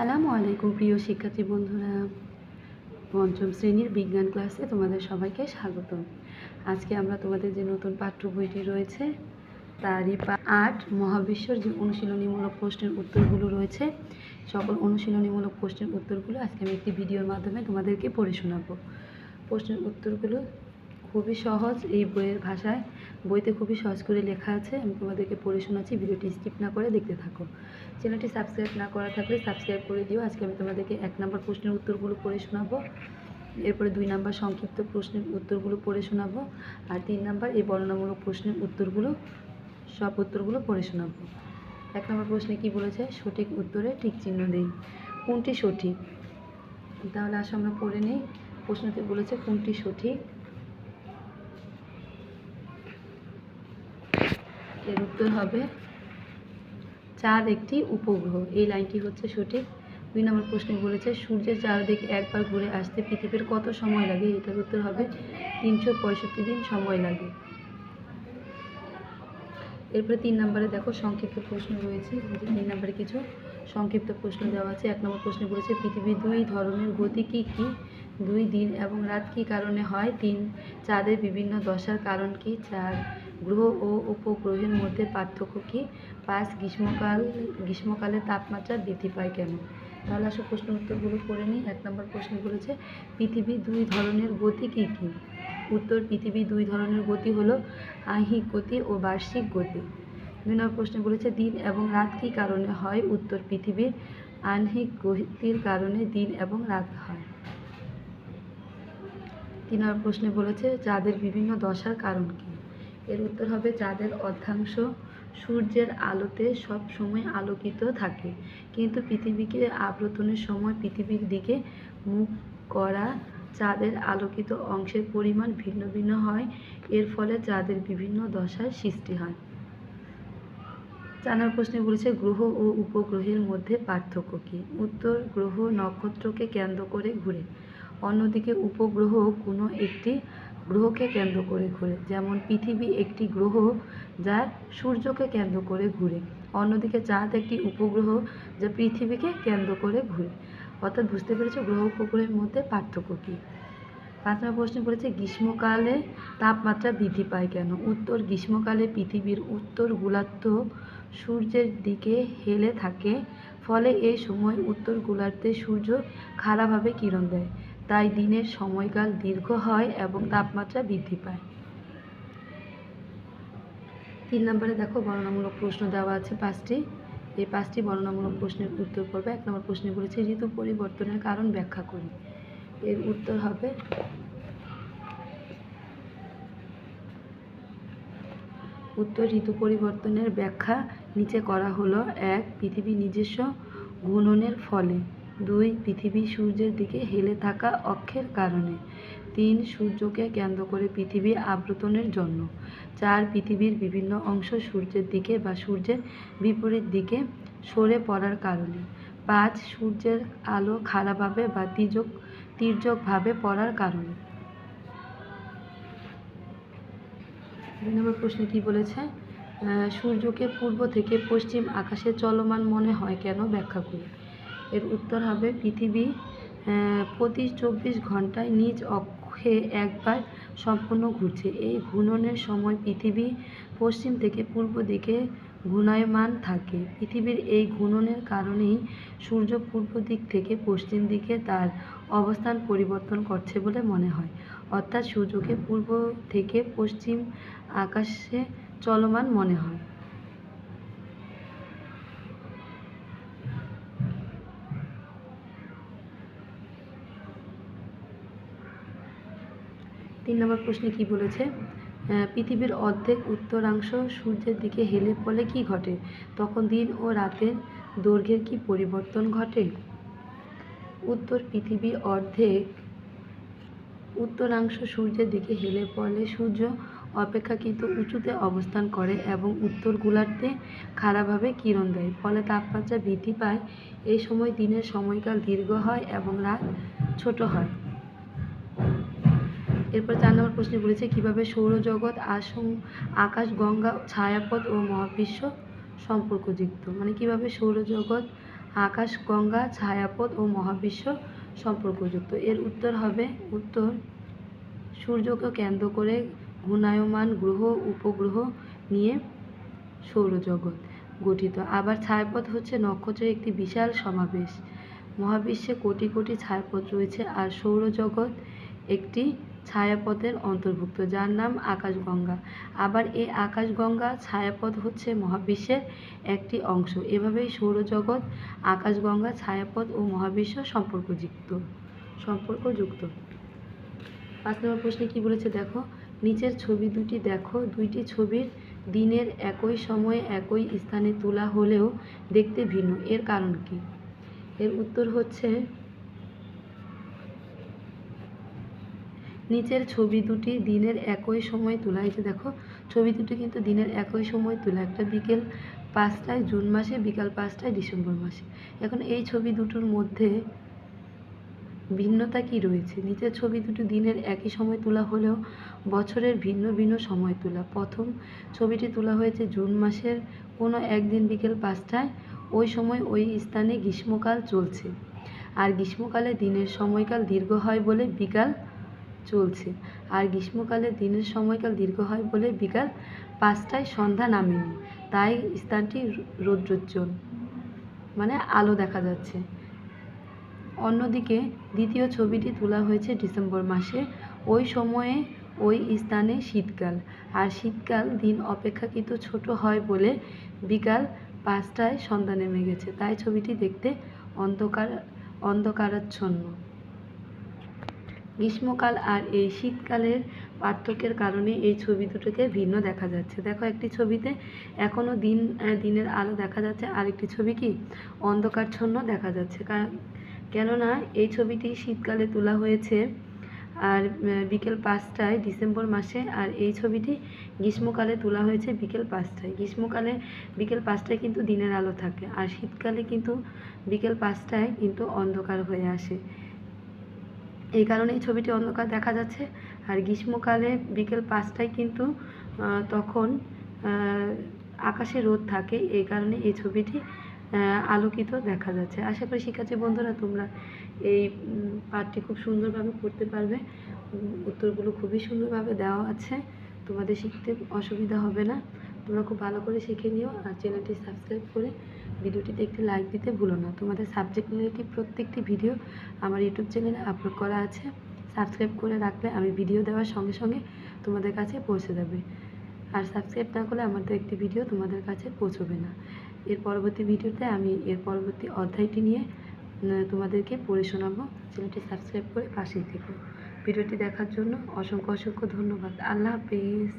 আসসালামু আলাইকুম, প্রিয় শিক্ষার্থী বন্ধুরা। পঞ্চম শ্রেণির বিজ্ঞান ক্লাসে তোমাদের সবাইকে স্বাগত। আজকে আমরা তোমাদের যে নতুন পাঠ্য বইটি রয়েছে, তারই আট, মহাবিশ্বর যে অনুশীলনীমূলক প্রশ্নের উত্তরগুলো রয়েছে, সকল অনুশীলনীমূলক প্রশ্নের উত্তরগুলো আজকে আমি একটি ভিডিওর মাধ্যমে তোমাদেরকে পড়ে শোনাবো। প্রশ্নের উত্তরগুলো খুবই সহজ এই বইয়ের ভাষায়। বইতে খুবই সহজ করে লেখা আছে, আমি তোমাদেরকে পড়ে শোনাচ্ছি, ভিডিওটি স্কিপ না করে দেখতে থাকো। চ্যানেলটি সাবস্ক্রাইব না করা থাকলে সাবস্ক্রাইব করে দিও। আজকে আমি তোমাদেরকে এক নম্বর প্রশ্নের উত্তরগুলো পড়ে শোনাবো। এরপরে দুই নাম্বার সংক্ষিপ্ত প্রশ্নের উত্তরগুলো পড়ে শোনাবো। আর তিন নাম্বার এই বর্ণনামূলক প্রশ্নের উত্তরগুলো, সব উত্তরগুলো পড়ে শোনাবো। এক নম্বর প্রশ্নে কি বলেছে? সঠিক উত্তরে ঠিক চিহ্ন দেই কোনটি সঠিক? তাহলে আসো আমরা পড়ে নিই। প্রশ্নতে বলেছে কোনটি সঠিক? এর উত্তর হবে চাঁদ একটি উপগ্রহ। এই লাইনটি হচ্ছে সঠিক। দুই নম্বর প্রশ্নে বলেছে, সূর্যের চারদিকে একবার ঘুরে আসতে পৃথিবীর কত সময় লাগে? এটার উত্তর হবে, তিনশো পঁয়ষট্টি দিন সময় লাগে। এরপরে তিন নম্বরে দেখো, সংক্ষিপ্ত প্রশ্ন রয়েছে। তিন নম্বরে কিছু সংক্ষিপ্ত প্রশ্ন দেওয়া আছে। এক নম্বর প্রশ্নে বলেছে, পৃথিবীর দুই ধরনের গতি কি কি? দুই দিন এবং রাত কি কারণে হয়? তিন, চাঁদের বিভিন্ন দশার কারণ কি? চার গ্রহ ও উপগ্রহের মধ্যে পার্থক্য কী? পাঁচ, গ্রীষ্মকাল, গ্রীষ্মকালে তাপমাত্রা বৃদ্ধি পায় কেন? তাহলে আসো প্রশ্ন উত্তরগুলো করে নিই। এক নম্বর প্রশ্ন বলেছে, পৃথিবী দুই ধরনের গতি কী কী? উত্তর, পৃথিবী দুই ধরনের গতি হলো আহিক গতি ও বার্ষিক গতি। দুই নম্বর প্রশ্ন বলেছে, দিন এবং রাত কী কারণে হয়? উত্তর, পৃথিবীর আহ্নিক গতির কারণে দিন এবং রাত হয়। তিন নম্বর প্রশ্নে বলেছে চাঁদের বিভিন্ন দশার কারণ কী? এর উত্তর হবে চাঁদের অর্ধাংশ। সূর্যের আলোতে সব সময় আলোকিত থাকে। কিন্তু পৃথিবীকে আবর্তনের সময় পৃথিবীর দিকে মুখ করা চাঁদের আলোকিত অংশের পরিমাণ ভিন্ন ভিন্ন হয়। এর ফলে চাঁদের বিভিন্ন দশার সৃষ্টি হয়। চার নম্বর প্রশ্নে বলেছে, গ্রহ ও উপগ্রহের মধ্যে পার্থক্য কী? উত্তর, গ্রহ নক্ষত্রকে কেন্দ্র করে ঘুরে। অন্যদিকে, উপগ্রহ কোনো একটি গ্রহকে কেন্দ্র করে ঘুরে। যেমন পৃথিবী একটি গ্রহ যা সূর্যকে কেন্দ্র করে ঘুরে, অন্যদিকে চাঁদ একটি উপগ্রহ যা পৃথিবীকে কেন্দ্র করে ঘুরে। অর্থাৎ বুঝতে পেরেছ গ্রহ উপগ্রহের মধ্যে পার্থক্য কী? পাঁচ নম্বর প্রশ্ন বলেছে গ্রীষ্মকালে তাপমাত্রা বৃদ্ধি পায় কেন? উত্তর, গ্রীষ্মকালে পৃথিবীর উত্তর গোলার্ধ সূর্যের দিকে হেলে থাকে, ফলে এই সময় উত্তর গোলার্ধে সূর্য খাড়াভাবে কিরণ দেয়। তাই দিনের সময়কাল দীর্ঘ হয় এবং তাপমাত্রা বৃদ্ধি পায়। তিন নম্বরে দেখো বর্ণনামূলক প্রশ্ন দেওয়া আছে পাঁচটি। এই পাঁচটি বর্ণনামূলক প্রশ্নের উত্তর করবে এক নম্বর প্রশ্নে বলেছে, ঋতু পরিবর্তনের কারণ ব্যাখ্যা করি। এর উত্তর হবে, উত্তর, ঋতু পরিবর্তনের ব্যাখ্যা নিচে করা হলো এক পৃথিবী নিজস্ব ঘূর্ণনের ফলে। দুই, পৃথিবী সূর্যের দিকে হেলে থাকা অক্ষের কারণে। তিন, সূর্যকে কেন্দ্র করে পৃথিবী আবর্তনের জন্য। চার, পৃথিবীর বিভিন্ন অংশ সূর্যের দিকে বা সূর্যের বিপরীত দিকে সরে পড়ার কারণে। পাঁচ, সূর্যের আলো খাড়াভাবে বা তির্যক তির্যকভাবে পড়ার কারণে। দুই নম্বর প্রশ্নে কি বলেছে? সূর্যকে পূর্ব থেকে পশ্চিম আকাশে চলমান মনে হয়, কেন ব্যাখ্যা করি? এর উত্তর হবে পৃথিবী। প্রতি চব্বিশ ঘন্টায় নিজ অক্ষে একবার সম্পূর্ণ ঘুরছে। এই ঘূর্ণনের সময় পৃথিবী পশ্চিম থেকে পূর্ব দিকে ঘূর্ণায়মান থাকে। পৃথিবীর এই ঘূর্ণনের কারণেই সূর্য পূর্ব দিক থেকে পশ্চিম দিকে তার অবস্থান পরিবর্তন করছে বলে মনে হয়। অর্থাৎ সূর্যকে পূর্ব থেকে পশ্চিম আকাশে চলমান মনে হয়। তিন নম্বর প্রশ্নে কি বলেছে? পৃথিবীর অর্ধেক উত্তরাংশ সূর্যের দিকে হেলে পড়লে কি ঘটে? তখন দিন ও রাতের দৈর্ঘ্যের কি পরিবর্তন ঘটে? উত্তর, পৃথিবী অর্ধেক উত্তরাংশ সূর্যের দিকে হেলে পড়লে সূর্য অপেক্ষাকৃত উঁচুতে অবস্থান করে এবং উত্তর গোলার্ধে খাড়াভাবে কিরণ দেয়, ফলে তাপমাত্রা বৃদ্ধি পায়। এই সময় দিনের সময়কাল দীর্ঘ হয় এবং রাত ছোট হয়। এরপর চার নম্বর প্রশ্নে বলেছে কীভাবে সৌরজগৎ আসং আকাশ, গঙ্গা, ছায়াপথ ও মহাবিশ্ব সম্পর্কযুক্ত? মানে কীভাবে সৌরজগৎ, আকাশ, গঙ্গা, ছায়াপথ ও মহাবিশ্ব সম্পর্কযুক্ত? এর উত্তর হবে, উত্তর, সূর্যকে কেন্দ্র করে ঘূর্ণায়মান গ্রহ, উপগ্রহ নিয়ে সৌরজগৎ গঠিত। আবার ছায়াপথ হচ্ছে নক্ষত্রের একটি বিশাল সমাবেশ। মহাবিশ্বে কোটি কোটি ছায়াপথ রয়েছে আর সৌরজগৎ একটি ছায়াপথের অন্তর্ভুক্ত, যার নাম আকাশগঙ্গা। আবার এই আকাশগঙ্গা ছায়াপথ হচ্ছে মহাবিশ্বের একটি অংশ। এভাবেই সৌরজগৎ, আকাশগঙ্গা, ছায়াপথ ও মহাবিশ্ব সম্পর্কযুক্ত সম্পর্কযুক্ত। পাঁচ নম্বর প্রশ্নে কি বলেছে? দেখো, নিচের ছবি দুটি দেখো, দুইটি ছবির দিনের একই সময়ে একই স্থানে তোলা হলেও দেখতে ভিন্ন। এর কারণ কি? এর উত্তর হচ্ছে নিচের ছবি দুটি দিনের একই সময় তোলা যে দেখো, ছবি দুটি কিন্তু দিনের একই সময় তোলা। একটা বিকেল পাঁচটায়, জুন মাসে, বিকাল পাঁচটায়, ডিসেম্বর মাসে। এখন এই ছবি দুটোর মধ্যে ভিন্নতা কি রয়েছে? নিচের ছবি দুটো দিনের একই সময় তোলা হলেও বছরের ভিন্ন ভিন্ন সময় তোলা। প্রথম ছবিটি তোলা হয়েছে জুন মাসের কোনো একদিন বিকেল পাঁচটায়, ওই সময় ওই স্থানে গ্রীষ্মকাল চলছে। আর গ্রীষ্মকালে দিনের সময়কাল দীর্ঘ হয় বলে বিকাল চলছে। আর গ্রীষ্মকালে দিনের সময়কাল দীর্ঘ হয় বলে বিকাল পাঁচটায় সন্ধ্যা নামেনি। তাই স্থানটি রৌদ্রোজ্জ্বল মানে আলো দেখা যাচ্ছে। অন্যদিকে দ্বিতীয় ছবিটি তোলা হয়েছে ডিসেম্বর মাসে। ওই সময়ে ওই স্থানে শীতকাল। আর শীতকাল দিন অপেক্ষাকৃত ছোট হয় বলে বিকাল পাঁচটায় সন্ধ্যা নেমে গেছে। তাই ছবিটি দেখতে অন্ধকার, অন্ধকারাচ্ছন্ন। গ্রীষ্মকাল আর এই শীতকালের পার্থক্যের কারণে এই ছবি দুটোকে ভিন্ন দেখা যাচ্ছে। দেখো একটি ছবিতে এখনও দিন দিনের আলো দেখা যাচ্ছে আর একটি ছবি কি? অন্ধকারচ্ছন্ন দেখা যাচ্ছে। কেননা এই ছবিটি শীতকালে তোলা হয়েছে আর বিকেল পাঁচটায় ডিসেম্বর মাসে আর এই ছবিটি গ্রীষ্মকালে তোলা হয়েছে বিকেল পাঁচটায়। গ্রীষ্মকালে বিকেল পাঁচটায় কিন্তু দিনের আলো থাকে আর শীতকালে কিন্তু বিকেল পাঁচটায় কিন্তু অন্ধকার হয়ে আসে। এই কারণে এই ছবিটি অন্ধকার দেখা যাচ্ছে। আর গ্রীষ্মকালে বিকেল পাঁচটায় কিন্তু তখন আকাশে রোদ থাকে। এই কারণে এই ছবিটি আলোকিত দেখা যাচ্ছে। আশা করি শিক্ষার্থী বন্ধুরা, তোমরা এই পাঠটি খুব সুন্দরভাবে করতে পারবে। উত্তরগুলো খুবই সুন্দরভাবে দেওয়া আছে। তোমাদের শিখতে অসুবিধা হবে না। তোমরা খুব ভালো করে শিখে নিও। আর চ্যানেলটি সাবস্ক্রাইব করে ভিডিওটিতে একটি লাইক দিতে ভুলো না। তোমাদের সাবজেক্ট রিলেটিভ প্রত্যেকটি ভিডিও আমার ইউটিউব চ্যানেলে আপলোড করা আছে। সাবস্ক্রাইব করে রাখলে আমি ভিডিও দেওয়ার সঙ্গে সঙ্গে তোমাদের কাছে পৌঁছে যাবে। আর সাবস্ক্রাইব না করলে আমাদের একটি ভিডিও তোমাদের কাছে পৌঁছবে না। এর পরবর্তী ভিডিওতে আমি এর পরবর্তী অধ্যায়টি নিয়ে তোমাদেরকে পড়ে শোনাবো। চ্যানেলটি সাবস্ক্রাইব করে পাশেই থেকো। ভিডিওটি দেখার জন্য অসংখ্য অসংখ্য ধন্যবাদ। আল্লাহ হাফিজ।